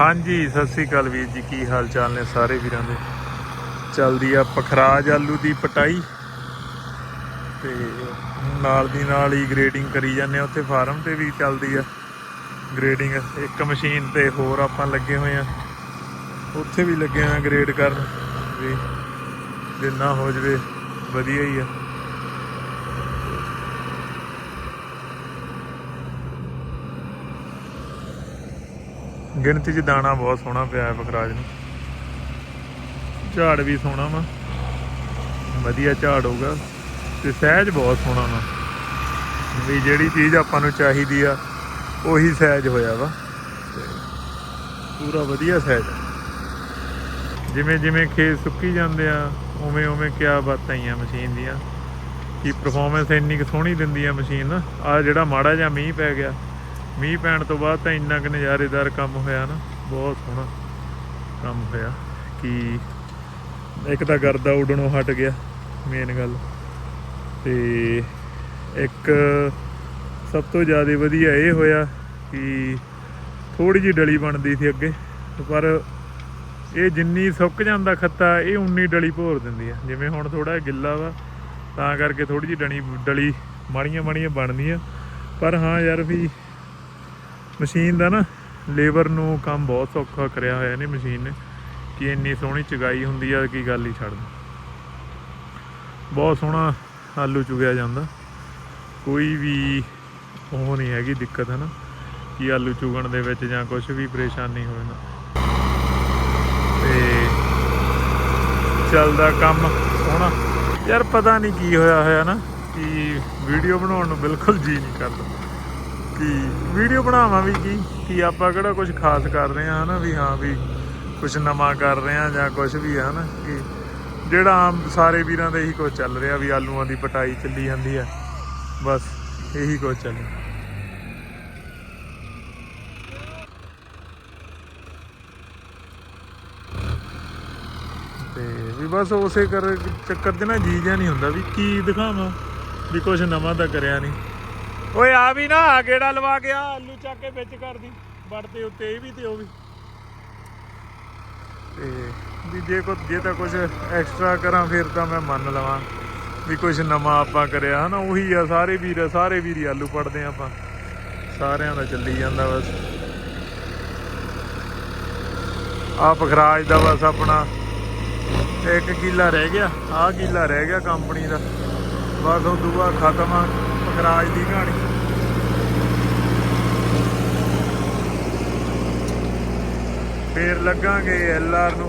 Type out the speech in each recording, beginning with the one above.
ਹਾਂਜੀ, ਸਤਿ ਸ੍ਰੀ ਅਕਾਲ ਵੀਰ ਜੀ, ਕੀ ਹਾਲ ਚਾਲ ਨੇ ਸਾਰੇ ਵੀਰਾਂ ਦੇ? ਚੱਲਦੀ ਆ ਪਖਰਾਜ ਆਲੂ ਦੀ ਪਟਾਈ ਤੇ ਨਾਲ ਦੀ ਨਾਲ ਹੀ ਗ੍ਰੇਡਿੰਗ ਕਰੀ ਜਾਂਦੇ ਆ, ਉੱਥੇ ਫਾਰਮ ਤੇ ਵੀ ਚੱਲਦੀ ਆ ਗ੍ਰੇਡਿੰਗ ਇੱਕ ਮਸ਼ੀਨ ਤੇ ਹੋਰ ਆਪਾਂ ਲੱਗੇ ਹੋਏ ਆ, ਉੱਥੇ ਵੀ ਲੱਗੇ ਆ ਗ੍ਰੇਡ ਕਰਨ ਵੀ, ਜਿੰਨਾ ਹੋ ਜਵੇ ਵਧੀਆ ਹੀ ਆ। ਗਿਣਤੀ 'ਚ ਦਾਣਾ ਬਹੁਤ ਸੋਹਣਾ ਪਿਆ ਹੈ ਬਖਰਾਜ ਨੂੰ। ਝਾੜ ਵੀ ਸੋਹਣਾ ਵਾ। ਵਧੀਆ ਝਾੜ ਹੋਊਗਾ ਤੇ ਸਹਿਜ ਬਹੁਤ ਸੋਹਣਾ ਵਾ। ਵੀ ਜਿਹੜੀ ਚੀਜ਼ ਆਪਾਂ ਨੂੰ ਚਾਹੀਦੀ ਆ, ਉਹੀ ਸਹਿਜ ਹੋਇਆ ਵਾ। ਪੂਰਾ ਵਧੀਆ ਸਹਿਜ ਜਿਵੇਂ ਜਿਵੇਂ ਖੇਤ ਸੁੱਕੀ ਜਾਂਦੇ ਆ, ਉਵੇਂ ਉਵੇਂ ਕਿਆ ਬਾਤਾਂ ਹੀ ਆ ਮਸ਼ੀਨ ਦੀਆਂ। ਕੀ ਪਰਫਾਰਮੈਂਸ ਇੰਨੀ ਕੁ ਸੋਹਣੀ ਦਿੰਦੀ ਆ ਮਸ਼ੀਨ, ਆ ਜਿਹੜਾ ਮਾੜਾ ਜਿਹਾ ਮੀਂਹ ਪੈ ਗਿਆ। ਮੀਂਹ ਪੈਣ ਤੋਂ ਬਾਅਦ ਤਾਂ ਇੰਨਾ ਕੁ ਨਜ਼ਾਰੇਦਾਰ ਕੰਮ ਹੋਇਆ ਨਾ, ਬਹੁਤ ਸੋਹਣਾ ਕੰਮ ਹੋਇਆ ਕਿ ਇੱਕ ਤਾਂ ਗਰਦਾ ਉੱਡਣੋਂ ਹਟ ਗਿਆ ਮੇਨ ਗੱਲ ਤੇ ਇੱਕ ਸਭ ਤੋਂ ਜ਼ਿਆਦਾ ਵਧੀਆ ਇਹ ਹੋਇਆ ਕਿ ਥੋੜੀ ਜਿਹੀ ਡਲੀ ਬਣਦੀ ਸੀ ਅੱਗੇ, ਪਰ ਇਹ ਜਿੰਨੀ ਸੁੱਕ ਜਾਂਦਾ ਖੱਤਾ, ਇਹ ਉਨੀ ਡਲੀ ਭੋਰ ਦਿੰਦੀ ਆ। ਜਿਵੇਂ ਹੁਣ ਥੋੜਾ ਗਿੱਲਾ ਵਾ, ਤਾਂ ਕਰਕੇ ਥੋੜੀ ਜਿਹੀ ਡਣੀ, ਡਲੀ ਮਾੜੀਆਂ ਮਾੜੀਆਂ ਬਣਦੀਆਂ। ਪਰ ਹਾਂ ਯਾਰ ਵੀ ਮਸ਼ੀਨ ਦਾ ਨਾ ਲੇਬਰ ਨੂੰ ਕੰਮ ਬਹੁਤ ਸੌਖਾ ਕਰਿਆ ਹੋਇਆ ਨੇ ਮਸ਼ੀਨ ਨੇ, ਕਿ ਇੰਨੀ ਸੋਹਣੀ ਚਗਾਈ ਹੁੰਦੀ ਆ ਕਿ ਗੱਲ ਹੀ ਛੱਡ ਬਹੁਤ ਸੋਹਣਾ ਆਲੂ ਚੁਗਿਆ ਜਾਂਦਾ। ਕੋਈ ਵੀ ਉਹ ਨਹੀਂ ਹੈਗੀ ਦਿੱਕਤ, ਹੈ ਨਾ? ਕਿ ਆਲੂ ਚੁਗਣ ਦੇ ਵਿੱਚ ਜਾਂ ਕੁਝ ਵੀ ਪਰੇਸ਼ਾਨੀ ਹੋਵੇ ਨਾ। ਤੇ ਚੱਲਦਾ ਕੰਮ ਸੋਹਣਾ। ਯਾਰ ਪਤਾ ਨਹੀਂ ਕੀ ਹੋਇਆ ਹੋਇਆ ਨਾ, ਕਿ ਵੀਡੀਓ ਬਣਾਉਣ ਨੂੰ ਬਿਲਕੁਲ ਜੀ ਨਹੀਂ ਕਰਦਾ। ਕਿ ਵੀਡੀਓ ਬਣਾਵਾਂ ਵੀ ਕੀ? ਕਿ ਆਪਾਂ ਕਿਹੜਾ ਕੁਝ ਖਾਸ ਕਰ ਰਹੇ ਹਾਂ, ਹਨਾ? ਵੀ ਹਾਂ, ਵੀ ਕੁਝ ਨਵਾਂ ਕਰ ਰਹੇ ਹਾਂ ਜਾਂ ਕੁਝ ਵੀ ਹੈ, ਹਨਾ? ਕਿ ਜਿਹੜਾ ਆਮ ਸਾਰੇ ਵੀਰਾਂ ਦਾ ਇਹੀ ਕੁਝ ਚੱਲ ਰਿਹਾ ਵੀ ਆਲੂਆਂ ਦੀ ਪਟਾਈ ਚੱਲੀ ਜਾਂਦੀ ਹੈ। ਬਸ, ਇਹੀ ਕੁਝ ਚੱਲ ਰਿਹਾ। ਤੇ ਵੀ ਬਸ ਉਸੇ ਕਰ, ਚੱਕਰ 'ਚ ਨਾ ਜੀ ਜਿਹਾ ਨਹੀਂ ਹੁੰਦਾ ਵੀ ਕੀ ਦਿਖਾਵਾਂ? ਵੀ ਕੁਝ ਨਵਾਂ ਤਾਂ ਕਰਿਆ ਨਹੀਂ। ਓਏ ਆ ਵੀ ਨਾ, ਆ ਗੇੜਾ ਲਵਾ ਕੇ ਆ ਆਲੂ ਚੱਕ ਕੇ ਵਿੱਚ ਕਰਦੀ। ਵੜ ਤੇ ਉੱਤੇ, ਇਹ ਵੀ ਤੇ ਉਹ ਵੀ। ਤੇ ਵੀ ਜੇ ਕੋ ਜੇ ਤਾਂ ਕੁਝ ਐਕਸਟਰਾ ਕਰਾਂ, ਫਿਰ ਤਾਂ ਮੈਂ ਮੰਨ ਲਵਾਂ ਵੀ ਕੁਝ ਨਵਾਂ ਆਪਾਂ ਕਰਿਆ। ਹਨਾ, ਉਹੀ ਆ, ਸਾਰੇ ਵੀਰ ਸਾਰੇ ਵੀਰ ਆਲੂ ਪੜਦੇ ਆਪਾਂ। ਸਾਰਿਆਂ ਦਾ ਚੱਲੀ ਜਾਂਦਾ ਬਸ। ਆ ਪਖਰਾਜ ਦਾ ਬਸ ਆਪਣਾ ਇੱਕ ਕਿੱਲਾ ਰਹਿ ਗਿਆ, ਆਹ ਕਿੱਲਾ ਰਹਿ ਗਿਆ ਕੰਪਨੀ ਦਾ। ਬਸ ਉਹ ਦੂਆ ਖਤਮ ਆ ਪਖਰਾਜ ਦੀ ਕਹਾਣੀ। ਫੇਰ ਲੱਗਾਂਗੇ ਐਲਆਰ ਨੂੰ।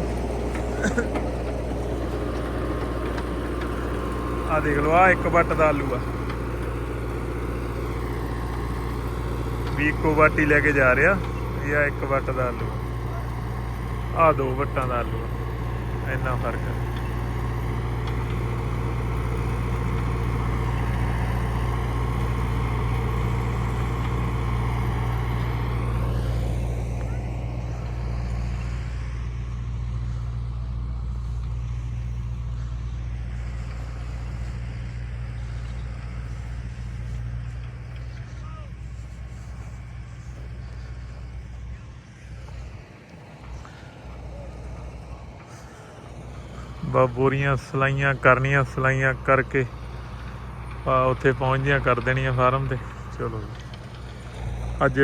ਆ ਦੇਖ ਲਓ ਆ ਇੱਕ ਵੱਟ ਦਾ ਆਲੂ ਆ। ਵੀ ਇੱਕੋ ਵਾਟੀ ਲੈ ਕੇ ਜਾ ਰਿਹਾ, ਇਹ ਆ ਇੱਕ ਵੱਟ ਦਾ ਆਲੂ ਆ। ਦੋ ਵੱਟਾਂ ਦਾ ਆਲੂ ਆ। ਇੰਨਾ ਫ਼ਰਕ ਹੈ ਬਾ ਬੋਰੀਆਂ ਸਲਾਈਆਂ ਕਰਨੀਆਂ, ਸਲਾਈਆਂ ਕਰਕੇ ਆ ਉੱਥੇ ਪਹੁੰਚਦੀਆਂ ਕਰ ਦੇਣੀਆਂ ਫਾਰਮ ਤੇ। ਚਲੋ ਅੱਜ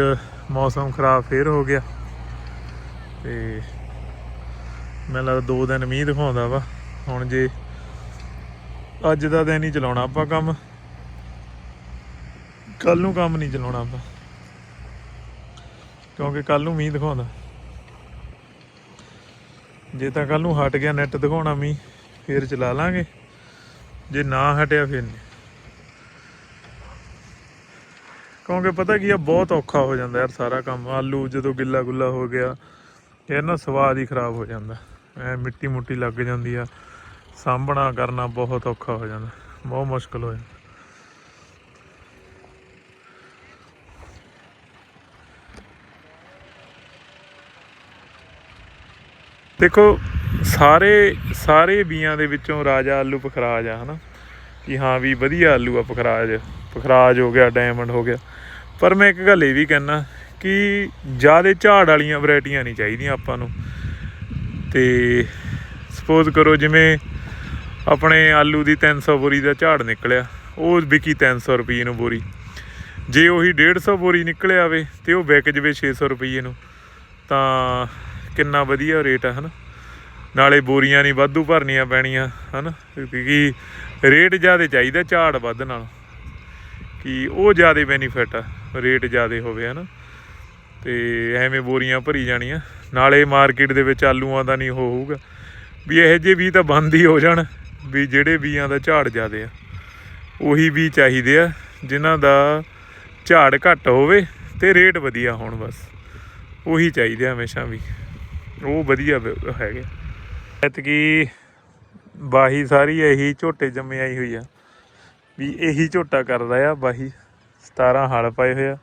ਮੌਸਮ ਖਰਾਬ ਫੇਰ ਹੋ ਗਿਆ। ਤੇ ਮੈਨੂੰ ਲੱਗਦਾ ਦੋ ਦਿਨ ਮੀਂਹ ਦਿਖਾਉਂਦਾ ਵਾ। ਹੁਣ ਜੇ ਅੱਜ ਦਾ ਦਿਨ ਹੀ ਚਲਾਉਣਾ ਆਪਾਂ ਕੰਮ ਕੱਲ ਨੂੰ ਕੰਮ ਨਹੀਂ ਚਲਾਉਣਾ ਆਪਾਂ। ਕਿਉਂਕਿ ਕੱਲ ਨੂੰ ਮੀਂਹ ਦਿਖਾਉਂਦਾ। ਜੇ ਤਾਂ ਕੱਲ ਨੂੰ ਹਟ ਗਿਆ ਨੈਟ ਦਿਖਾਉਣਾ ਮੀ ਫੇਰ ਚਲਾ ਲਾਂਗੇ। ਜੇ ਨਾ ਹਟਿਆ ਫਿਰ ਨਹੀਂ। ਕਿਉਂਕਿ ਪਤਾ ਕੀ ਆ, ਬਹੁਤ ਔਖਾ ਹੋ ਜਾਂਦਾ ਯਾਰ ਸਾਰਾ ਕੰਮ। ਆਲੂ ਜਦੋਂ ਗਿੱਲਾ ਗੁੱਲਾ ਹੋ ਗਿਆ ਇਹ ਨਾ ਸਵਾਦ ਹੀ ਖਰਾਬ ਹੋ ਜਾਂਦਾ। ਐ ਮਿੱਟੀ ਮੁੱਟੀ ਲੱਗ ਜਾਂਦੀ ਆ। ਸਾਂਭਣਾ ਕਰਨਾ ਬਹੁਤ ਔਖਾ ਹੋ ਜਾਂਦਾ। ਬਹੁਤ ਮੁਸ਼ਕਲ ਹੋ ਜਾਂਦਾ। ਦੇਖੋ, ਸਾਰੇ ਸਾਰੇ ਬੀਆਂ ਦੇ ਵਿੱਚੋਂ ਰਾਜਾ ਆਲੂ ਪਖਰਾਜ ਆ, ਹਨਾ? ਕਿ ਹਾਂ ਵੀ ਵਧੀਆ ਆਲੂ ਆ ਪਖਰਾਜ। ਪਖਰਾਜ ਹੋ ਗਿਆ ਡਾਇਮੰਡ ਹੋ ਗਿਆ। ਪਰ ਮੈਂ ਇੱਕ ਗੱਲ ਇਹ ਵੀ ਕਹਿਣਾ ਕਿ ਜ਼ਿਆਦਾ ਝਾੜ ਵਾਲੀਆਂ ਵੈਰਾਈਟੀਆਂ ਨਹੀਂ ਚਾਹੀਦੀਆਂ ਆਪਾਂ ਨੂੰ। ਤੇ ਸਪੋਜ਼ ਕਰੋ ਜਿਵੇਂ ਆਪਣੇ ਆਲੂ ਦੀ 300 ਬੋਰੀ ਦਾ ਝਾੜ ਨਿਕਲਿਆ, ਉਹ ਵਿਕੀ 300 ਰੁਪਏ ਨੂੰ ਬੋਰੀ। ਜੇ ਉਹੀ 150 ਬੋਰੀ ਨਿਕਲਿਆ ਆਵੇ ਤੇ ਉਹ ਵਿਕ ਜਵੇ 600 ਰੁਪਏ ਨੂੰ, ਤਾਂ ਕਿੰਨਾ ਵਧੀਆ ਰੇਟ ਆ, ਹਨਾ? ਨਾਲੇ ਬੋਰੀਆਂ ਨਹੀਂ ਵਾਧੂ ਭਰਨੀਆਂ ਪੈਣੀਆਂ, ਹਨਾ? ਕਿਉਂਕਿ ਰੇਟ ਜ਼ਿਆਦਾ ਚਾਹੀਦਾ ਝਾੜ ਵੱਧ ਨਾਲ। ਕਿ ਉਹ ਜ਼ਿਆਦਾ ਬੈਨੀਫਿਟ ਆ, ਰੇਟ ਜ਼ਿਆਦਾ ਹੋਵੇ, ਹਨਾ? ਤੇ ਐਵੇਂ ਬੋਰੀਆਂ ਭਰੀ ਜਾਣੀਆਂ। ਨਾਲੇ ਮਾਰਕੀਟ ਦੇ ਵਿੱਚ ਆਲੂਆਂ ਦਾ ਨਹੀਂ ਹੋਊਗਾ। ਵੀ ਇਹੋ ਜਿਹੇ ਵੀ ਤਾਂ ਬੰਦ ਹੀ ਹੋ ਜਾਣ, ਵੀ ਜਿਹੜੇ ਬੀਆਂ ਦਾ ਝਾੜ ਜ਼ਿਆਦਾ ਆ। ਉਹੀ ਵੀ ਚਾਹੀਦੇ ਆ, ਜਿਨ੍ਹਾਂ ਦਾ ਝਾੜ ਘੱਟ ਹੋਵੇ ਤੇ ਰੇਟ ਵਧੀਆ ਹੋਣ ਬਸ। ਉਹੀ ਚਾਹੀਦੇ ਆ ਹਮੇਸ਼ਾ ਵੀ। ਉਹ ਵਧੀਆ ਬ- ਹੈਗੇ। ਐਤਕੀ ਬਾਹੀ ਸਾਰੀ ਇਹੀ ਝੋਟੇ ਜੰਮੇ ਆਈ ਹੋਈ ਆ। ਵੀ ਇਹੀ ਝੋਟਾ ਕਰਦਾ ਆ ਬਾਹੀ। 17 ਹਲ ਪਏ ਹੋਏ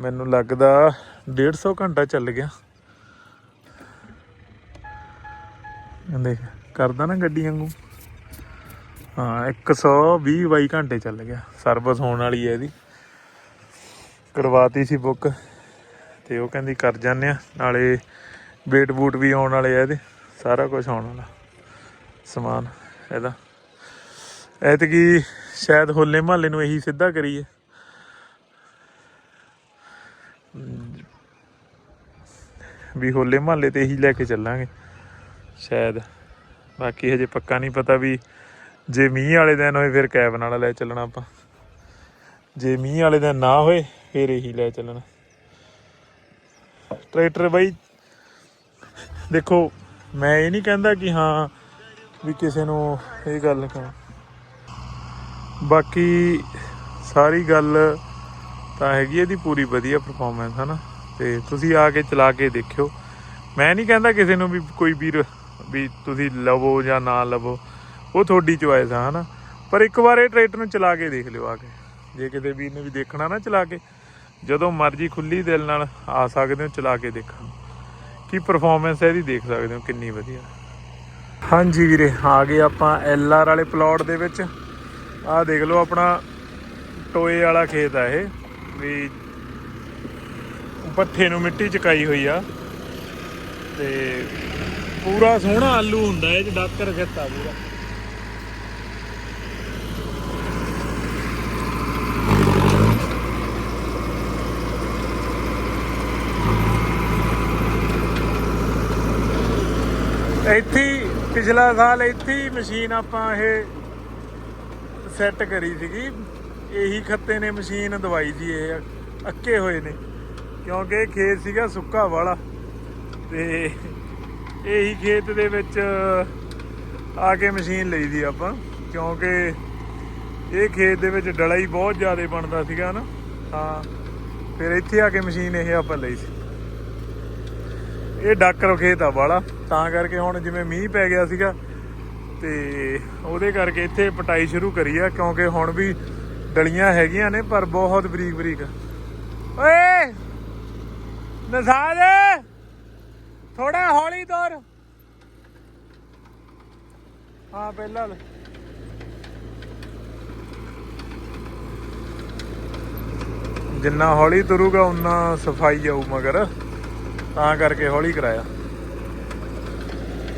ਮੈਨੂੰ ਲੱਗਦਾ 150 ਘੰਟਾ ਚੱਲ ਗਿਆ। ਦੇਖ, ਕਰਦਾ ਨਾ ਗੱਡੀ ਵਾਂਗੂ। ਹਾਂ 120 22 ਘੰਟੇ ਚੱਲ ਗਿਆ। ਸਰਵਿਸ ਹੋਣ ਵਾਲੀ ਹੈ ਇਹਦੀ। ਕਰਵਾਤੀ ਸੀ ਬੁੱਕ। ਤੇ ਉਹ ਕਹਿੰਦੀ ਕਰ ਜਾਂਦੇ ਆ। ਨਾਲੇ ਵੇਟ ਬੂਟ ਵੀ ਆਉਣ ਵਾਲੇ ਆ ਇਹਦੇ, ਸਾਰਾ ਕੁਝ ਆਉਣ ਵਾਲਾ ਸਮਾਨ ਇਹਦਾ। ਐਤਕੀ ਸ਼ਾਇਦ ਹੋਲੇ ਮਹੱਲੇ ਨੂੰ ਇਹੀ ਸਿੱਧਾ ਕਰੀਏ। ਵੀ ਹੋਲੇ ਮਹੱਲੇ ਤੇ ਇਹੀ ਲੈ ਕੇ ਚੱਲਾਂਗੇ, ਸ਼ਾਇਦ। ਬਾਕੀ ਹਜੇ ਪੱਕਾ ਨਹੀਂ ਪਤਾ ਵੀ ਜੇ ਮੀਂਹ ਵਾਲੇ ਦਿਨ ਹੋਏ ਫਿਰ ਕੈਬ ਨਾਲ ਲੈ ਚੱਲਣਾ ਆਪਾਂ। ਜੇ ਮੀਂਹ ਵਾਲੇ ਦਿਨ ਨਾ ਹੋਏ, ਫਿਰ ਇਹੀ ਲੈ ਚੱਲਣਾ। ਟਰੈਕਟਰ ਬਈ ਦੇਖੋ, ਮੈਂ ਇਹ ਨਹੀਂ ਕਹਿੰਦਾ ਕਿ ਹਾਂ ਵੀ ਕਿਸੇ ਨੂੰ ਇਹ ਗੱਲ ਕਹਾਂ ਬਾਕੀ ਸਾਰੀ ਗੱਲ ਤਾਂ ਹੈਗੀ ਇਹਦੀ ਪੂਰੀ ਵਧੀਆ ਪਰਫਾਰਮੈਂਸ ਹਨਾ? ਤੇ ਤੁਸੀਂ ਆ ਕੇ ਚਲਾ ਕੇ ਦੇਖਿਓ। ਮੈਂ ਨਹੀਂ ਕਹਿੰਦਾ ਕਿਸੇ ਨੂੰ ਵੀ ਕੋਈ ਵੀਰ ਵੀ ਤੁਸੀਂ ਲਵੋ ਜਾਂ ਨਾ ਲਵੋ, ਉਹ ਤੁਹਾਡੀ ਚੁਆਇਸ ਆ, ਹਨਾ? ਪਰ ਇੱਕ ਵਾਰ ਇਹ ਟਰੈਕਟਰ ਨੂੰ ਚਲਾ ਕੇ ਦੇਖ ਲਿਓ ਆ ਕੇ। ਜੇ ਕਿਤੇ ਵੀਰ ਨੇ ਵੀ ਦੇਖਣਾ ਨਾ ਚਲਾ ਕੇ, ਜਦੋਂ ਮਰਜ਼ੀ ਖੁੱਲੀ ਦਿਲ ਨਾਲ ਆ ਸਕਦੇ ਹੋ ਚਲਾ ਕੇ ਦੇਖਣ। ਕੀ ਪਰਫਾਰਮੈਂਸ ਹੈ ਇਹਦੀ ਦੇਖ ਸਕਦੇ ਹੋ ਕਿੰਨੀ ਵਧੀਆ। ਹਾਂਜੀ ਵੀਰੇ, ਆ ਗਏ ਆਪਾਂ ਐਲ ਆਰ ਵਾਲੇ ਪਲਾਟ ਦੇ ਵਿੱਚ। ਆਹ ਦੇਖ ਲਓ ਆਪਣਾ ਟੋਏ ਵਾਲਾ ਖੇਤ ਆ ਇਹ, ਵੀ ਪੱਠੇ ਨੂੰ ਮਿੱਟੀ ਚਕਾਈ ਹੋਈ ਆ। ਤੇ ਪੂਰਾ ਸੋਹਣਾ ਆਲੂ ਹੁੰਦਾ ਇਹ ਚ, ਡਾਕਰ ਖੇਤਾ ਪੂਰਾ। ਇੱਥੇ ਪਿਛਲਾ ਸਾਲ ਇੱਥੇ ਮਸ਼ੀਨ ਆਪਾਂ ਇਹ ਸੈੱਟ ਕਰੀ ਸੀਗੀ। ਇਹੀ ਖੱਤੇ ਨੇ ਮਸ਼ੀਨ ਦਵਾਈ ਦੀ ਇਹ ਅੱਕੇ ਹੋਏ ਨੇ। ਕਿਉਂਕਿ ਇਹ ਖੇਤ ਸੀਗਾ ਸੁੱਕਾ ਵਾਲਾ। ਤੇ ਇਹੀ ਖੇਤ ਦੇ ਵਿੱਚ ਆ ਕੇ ਮਸ਼ੀਨ ਲਈ ਦੀ ਆਪਾਂ। ਕਿਉਂਕਿ ਇਹ ਖੇਤ ਦੇ ਵਿੱਚ ਡਲਾ ਹੀ ਬਹੁਤ ਜ਼ਿਆਦਾ ਬਣਦਾ ਸੀਗਾ ਨਾ। ਹਾਂ ਫਿਰ ਇੱਥੇ ਆ ਕੇ ਮਸ਼ੀਨ ਇਹ ਆਪਾਂ ਲਈ ਸੀ। ਇਹ ਡਾਕਰ ਖੇਤ ਆ ਵਾਲਾ। ਤਾਂ ਕਰਕੇ ਹੁਣ ਜਿਵੇਂ ਮੀਂਹ ਪੈ ਗਿਆ ਸੀਗਾ, ਤੇ ਉਹਦੇ ਕਰਕੇ ਇੱਥੇ ਪਟਾਈ ਸ਼ੁਰੂ ਕਰੀ ਆ, ਕਿਉਂਕਿ ਹੁਣ ਵੀ ਡਲੀਆਂ ਹੈਗੀਆਂ ਨੇ, ਪਰ ਬਹੁਤ ਬਰੀਕ ਬਰੀਕ ਓਏ! ਨਸਾਜ! ਥੋੜਾ ਹੌਲੀ ਤੁਰ। ਹਾਂ, ਪਹਿਲਾਂ ਜਿੰਨਾ ਹੌਲੀ ਤੁਰੂਗਾ ਉਨਾ ਸਫ਼ਾਈ ਆਊ ਮਗਰ। ਤਾਂ ਕਰਕੇ ਹੌਲੀ ਕਰਾਇਆ।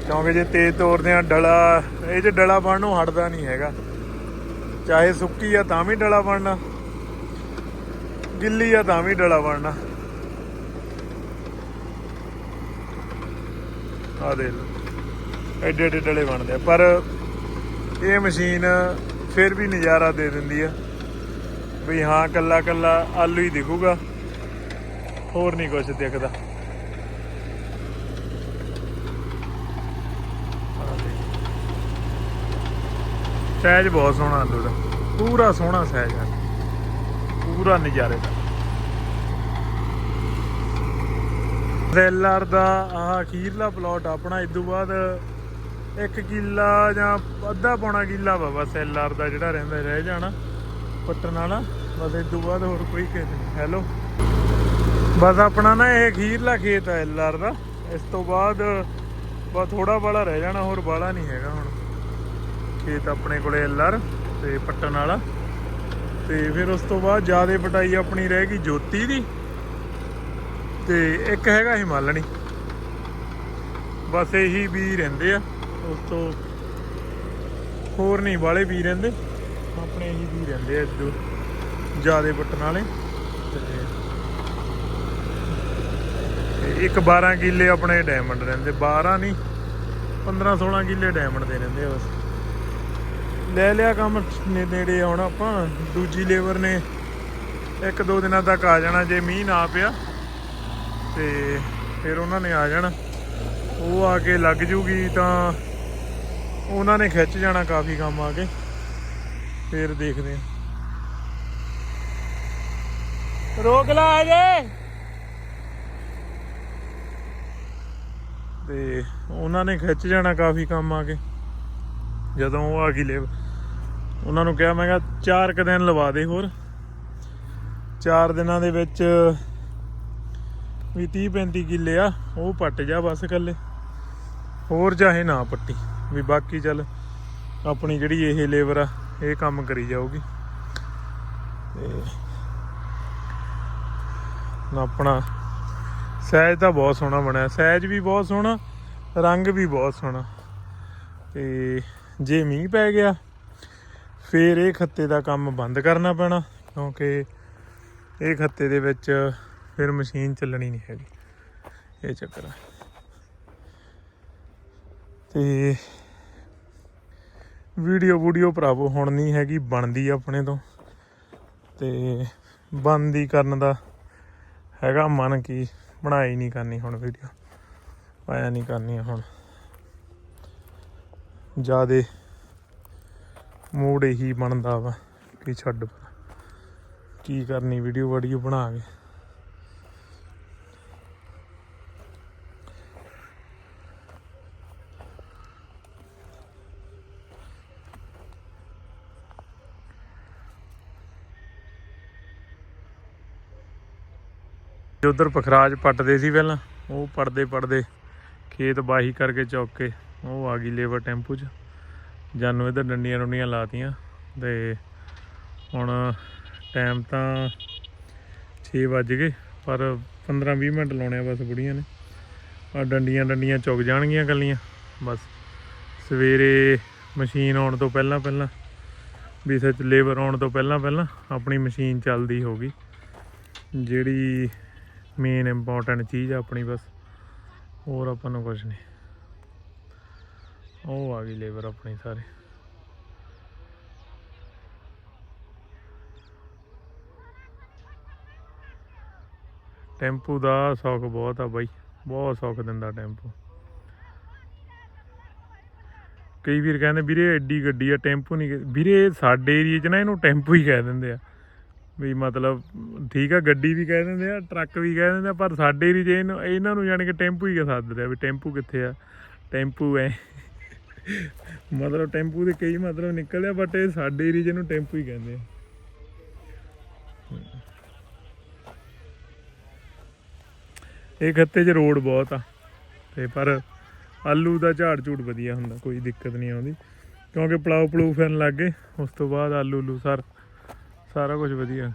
ਕਿਉਂਕਿ ਜੇ ਤੇਜ਼ ਤੋਰਦੇ ਆ ਡਲਾ, ਇਹ ਜੇ ਡਲਾ ਬਣ ਨੂੰ ਹਟਦਾ ਨਹੀਂ ਹੈਗਾ। ਚਾਹੇ ਸੁੱਕੀ ਆ ਤਾਂ ਵੀ ਡਲਾ ਬਣਨਾ। ਗਿੱਲੀ ਆ ਤਾਂ ਵੀ ਡਲਾ ਬਣਨਾ। ਆ ਦੇ ਐਡੇ ਐਡੇ ਡਲੇ ਬਣਦੇ ਆ। ਪਰ ਇਹ ਮਸ਼ੀਨ ਫਿਰ ਵੀ ਨਜ਼ਾਰਾ ਦੇ ਦਿੰਦੀ ਆ। ਵੀ ਹਾਂ ਕੱਲਾ ਕੱਲਾ ਆਲੂ ਹੀ ਦਿਖੂਗਾ। ਹੋਰ ਨਹੀਂ ਕੁਝ ਦਿਖਦਾ। ਸਹਿਜ ਬਹੁਤ ਸੋਹਣਾ ਆਲੂ ਦਾ ਪੂਰਾ ਸੋਹਣਾ ਸਹਿਜ ਆ। ਪੂਰਾ ਨਜ਼ਾਰੇ ਦਾ। ਰੈਲਰ ਦਾ ਆਹ ਅਖੀਰਲਾ ਪਲਾਟ ਆਪਣਾ ਇਦੋਂ ਬਾਅਦ ਇੱਕ ਕਿੱਲਾ ਜਾਂ ਅੱਧਾ ਪੌਣਾ ਕਿੱਲਾ ਵਾ ਬਸ ਐਲਆਰ ਦਾ ਜਿਹੜਾ ਰਹਿੰਦਾ, ਰਹਿ ਜਾਣਾ। ਪੱਟਣ ਵਾਲਾ। ਬਸ ਇਦੋਂ ਬਾਅਦ ਹੋਰ ਕੋਈ ਖੇਤ ਨਹੀਂ। ਹੈਲੋ ਬਸ ਆਪਣਾ ਨਾ ਇਹ ਅਖੀਰਲਾ ਖੇਤ ਹੈ ਐਲਆਰ ਦਾ। ਇਸ ਤੋਂ ਬਾਅਦ ਬਸ ਥੋੜਾ ਬਾਲਾ ਰਹਿ ਜਾਣਾ, ਹੋਰ ਬਾਲਾ ਨਹੀਂ ਹੈਗਾ ਹੁਣ। ਖੇਤ ਆਪਣੇ ਕੋਲੇ ਐਲਆਰ ਤੇ ਪੱਟਣ ਵਾਲਾ। ਤੇ ਫਿਰ ਉਸ ਤੋਂ ਬਾਅਦ ਜਿਆਦੇ ਪਟਾਈ ਆਪਣੀ ਰਹਿ ਗਈ ਜੋਤੀ ਦੀ। ਤੇ ਇੱਕ ਹੈਗਾ ਹਿਮਾਲਣੀ। ਬਸ ਇਹੀ ਵੀ ਰਹਿੰਦੇ ਆ। ਉਸ ਤੋਂ ਹੋਰ ਨਹੀਂ, ਵਾਲੇ ਵੀ ਰਹਿੰਦੇ। ਆਪਣੇ ਇਹੀ ਵੀ ਰਹਿੰਦੇ ਆ ਜੋ ਜਿਆਦੇ ਪੱਟਣ ਵਾਲੇ। ਤੇ ਇੱਕ 12 ਕਿੱਲੇ ਆਪਣੇ ਡਾਇਮੰਡ ਰਹਿੰਦੇ 12 ਨਹੀਂ 15 16 ਕਿੱਲੇ ਡਾਇਮੰਡ ਦੇ ਰਹਿੰਦੇ ਆ ਬਸ। ਲੈ ਲਿਆ ਕੰਮ ਨੇ ਨੇੜੇ ਆਉਣਾ ਆਪਾਂ, ਦੂਜੀ ਲੇਬਰ ਨੇ ਇੱਕ ਦੋ ਦਿਨਾਂ ਤੱਕ ਆ ਜਾਣਾ ਜੇ ਮੀਂਹ ਨਾ ਪਿਆ। ਤੇ ਫਿਰ ਉਹਨਾਂ ਨੇ ਆ ਜਾਣਾ। ਉਹ ਆ ਕੇ ਲੱਗ ਜੂਗੀ ਤਾਂ ਉਹਨਾਂ ਨੇ ਖਿੱਚ ਜਾਣਾ ਕਾਫੀ ਕੰਮ ਆ ਕੇ। ਫਿਰ ਦੇਖਦੇ ਆ ਰੋਕ ਲਾ ਆ ਤੇ ਉਹਨਾਂ ਨੇ ਖਿੱਚ ਜਾਣਾ ਕਾਫੀ ਕੰਮ ਆ ਕੇ। ਜਦੋਂ ਉਹ ਆ ਗਈ ਲੈ ਉਹਨਾਂ ਨੂੰ ਕਿਹਾ, ਮੈਂ ਕਿਹਾ, ਚਾਰ ਕੁ ਦਿਨ ਲਵਾ ਦੇ ਹੋਰ। ਚਾਰ ਦਿਨਾਂ ਦੇ ਵਿੱਚ ਵੀ 30 35 ਕਿੱਲੇ ਆ, ਉਹ ਪੱਟ ਜਾ ਬਸ ਇਕੱਲੇ। ਹੋਰ ਚਾਹੇ ਨਾ ਪੱਟੀ, ਵੀ ਬਾਕੀ ਚੱਲ ਆਪਣੀ ਜਿਹੜੀ ਇਹ ਲੇਬਰ ਆ, ਇਹ ਕੰਮ ਕਰੀ ਜਾਊਗੀ। ਤੇ ਨਾ ਆਪਣਾ ਸਹਿਜ ਤਾਂ ਬਹੁਤ ਸੋਹਣਾ ਬਣਿਆ। ਸਹਿਜ ਵੀ ਬਹੁਤ ਸੋਹਣਾ, ਰੰਗ ਵੀ ਬਹੁਤ ਸੋਹਣਾ। ਤੇ ਜੇ ਮੀਂਹ ਪੈ ਗਿਆ, ਫੇਰ ਇਹ ਖੱਤੇ ਦਾ ਕੰਮ ਬੰਦ ਕਰਨਾ ਪੈਣਾ, ਕਿਉਂਕਿ ਇਹ ਖੱਤੇ ਦੇ ਵਿੱਚ ਫਿਰ ਮਸ਼ੀਨ ਚੱਲਣੀ ਨਹੀਂ ਹੈਗੀ। ਇਹ ਚੱਕਰ ਆ। ਤੇ ਵੀਡੀਓ ਵੀਡੀਓ ਭਰਾਵੋ, ਹੁਣ ਨਹੀਂ ਹੈਗੀ, ਬਣਦੀ ਆਪਣੇ ਤੋਂ। ਤੇ ਬੰਦੀ ਕਰਨ ਦਾ ਹੈਗਾ ਮਨ ਕੀ, ਬਣਾਈ ਨਹੀਂ ਕਰਨੀ ਹੁਣ ਵੀਡੀਓ ਪਾਇਆ ਨਹੀਂ ਕਰਨੀ ਹੁਣ। ਜਿਆਦੇ ਮੂਡ ਇਹੀ ਬਣਦਾ ਵਾ ਕਿ ਛੱਡ ਕੀ ਕਰਨੀ ਵੀਡੀਓ ਵੀਡੀਓ ਬਣਾ ਕੇ। ਉਧਰ ਪਖਰਾਜ ਪੱਟਦੇ ਸੀ ਪਹਿਲਾਂ, ਉਹ ਪੜਦੇ ਪੜਦੇ ਖੇਤ ਬਾਹੀ ਕਰਕੇ ਚੌਕ ਕੇ ਉਹ ਆ ਗਈ ਲੇਬਰ ਟੈਂਪੂ 'ਚ। ਜਾਨੂੰ ਇਧਰ ਡੰਡੀਆਂ ਡੁੰਡੀਆਂ ਲਾਤੀਆਂ ਤੇ ਹੁਣ ਟਾਈਮ ਤਾਂ 6 ਵੱਜ ਗਏ, ਪਰ 15-20 ਮਿੰਟ ਲਾਉਣੇ ਆ ਬਸ ਬੁੜੀਆਂ ਨੇ। ਆ ਡੰਡੀਆਂ ਡੰਡੀਆਂ ਚੁੱਕ ਜਾਣਗੀਆਂ ਕੱਲੀਆਂ ਬਸ। ਸਵੇਰੇ ਮਸ਼ੀਨ ਆਉਣ ਤੋਂ ਪਹਿਲਾਂ ਪਹਿਲਾਂ, ਵੀ ਸੱਚ ਲੇਬਰ ਆਉਣ ਤੋਂ ਪਹਿਲਾਂ ਪਹਿਲਾਂ ਆਪਣੀ ਮਸ਼ੀਨ ਚੱਲਦੀ ਹੋਗੀ ਜਿਹੜੀ ਮੇਨ ਇੰਪੋਰਟੈਂਟ ਚੀਜ਼ ਆ ਆਪਣੀ ਬਸ, ਹੋਰ ਆਪਾਂ ਨੂੰ ਕੁਝ ਨਹੀਂ। ਉਹ ਆ ਗਈ ਲੇਬਰ ਆਪਣੀ ਸਾਰੇ। ਟੈਂਪੂ ਦਾ ਸੌਖ ਬਹੁਤ ਆ ਬਾਈ, ਬਹੁਤ ਸੌਖ ਦਿੰਦਾ ਟੈਂਪੂ। ਕਈ ਵੀਰ ਕਹਿੰਦੇ, ਵੀਰੇ ਐਡੀ ਗੱਡੀ ਆ, ਟੈਂਪੂ ਨਹੀਂ ਕ-" ਵੀਰੇ ਸਾਡੇ ਏਰੀਏ 'ਚ ਨਾ ਇਹਨੂੰ ਟੈਂਪੂ ਹੀ ਕਹਿ ਦਿੰਦੇ ਆ। ਵੀ ਮਤਲਬ ਠੀਕ ਆ, ਗੱਡੀ ਵੀ ਕਹਿ ਦਿੰਦੇ ਆ, ਟਰੱਕ ਵੀ ਕਹਿ ਦਿੰਦੇ ਆ, ਪਰ ਸਾਡੇ ਏਰੀਏ 'ਚ ਇਹਨੂੰ, ਇਹਨਾਂ ਨੂੰ ਜਾਣੀ ਕਿ ਟੈਂਪੂ ਹੀ ਸੱਦਦੇ ਆ ਵੀ ਟੈਂਪੂ ਕਿੱਥੇ ਆ। ਟੈਂਪੂ ਐ ਮਤਲਬ ਟੈਂਪੂ ਦੇ ਕਈ ਮਤਲਬ ਨਿਕਲਦੇ ਆ ਬਟ ਇਹ ਸਾਡੇ ਏਰੀਏ ਨੂੰ ਟੈਂਪੂ ਹੀ ਕਹਿੰਦੇ ਆ। ਇਹ ਖੱਤੇ 'ਚ ਰੋਡ ਬਹੁਤ ਆ, ਤੇ ਪਰ ਆਲੂ ਦਾ ਝਾੜ ਝੂੜ ਵਧੀਆ ਹੁੰਦਾ, ਕੋਈ ਦਿੱਕਤ ਨਹੀਂ ਆਉਂਦੀ। ਕਿਉਂਕਿ ਪਲਾਉ ਪਲੂ ਫਿਰਨ ਲੱਗ ਗਏ, ਉਸ ਤੋਂ ਬਾਅਦ ਆਲੂ ਲੂ ਸਰ, ਸਾਰਾ ਕੁਝ ਵਧੀਆ।